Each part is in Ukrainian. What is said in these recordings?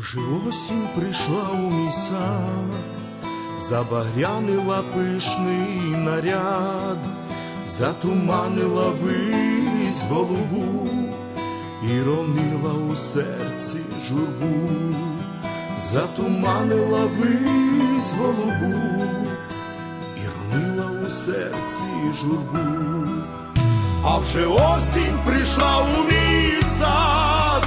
вже осінь прийшла у мій сад, забагрянила пишний наряд, затуманила вись голубу і ронила у серці журбу, затуманила вись голубу і ронила у серці журбу. А вже осінь прийшла у мій сад,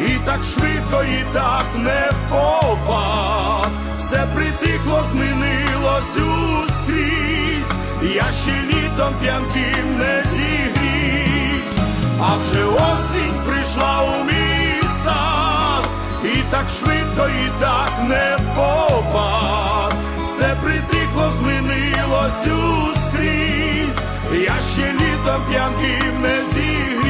і так швидко, і так не впопад. Все притихло, змінилось ускрізь, я ще літом п'янким не зігрівсь, а вже осінь прийшла у мій сад, і так швидко, і так не впопад. Все притихло, змінилось ускрізь, я ще літом п'янким не зігрівсь.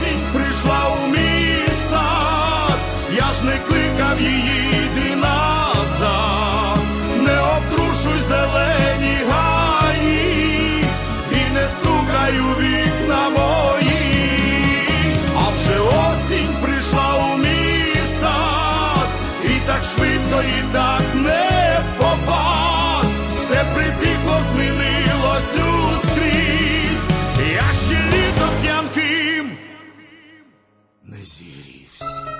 осінь прийшла у мій сад, я ж не кликав її, йди назад, не обтрушуй зелені гаї, і не стукай у вікна мої, а вже осінь прийшла у мій сад, і так швидко, і так не попад, все притихло, змінилось ускрізь, я leaves.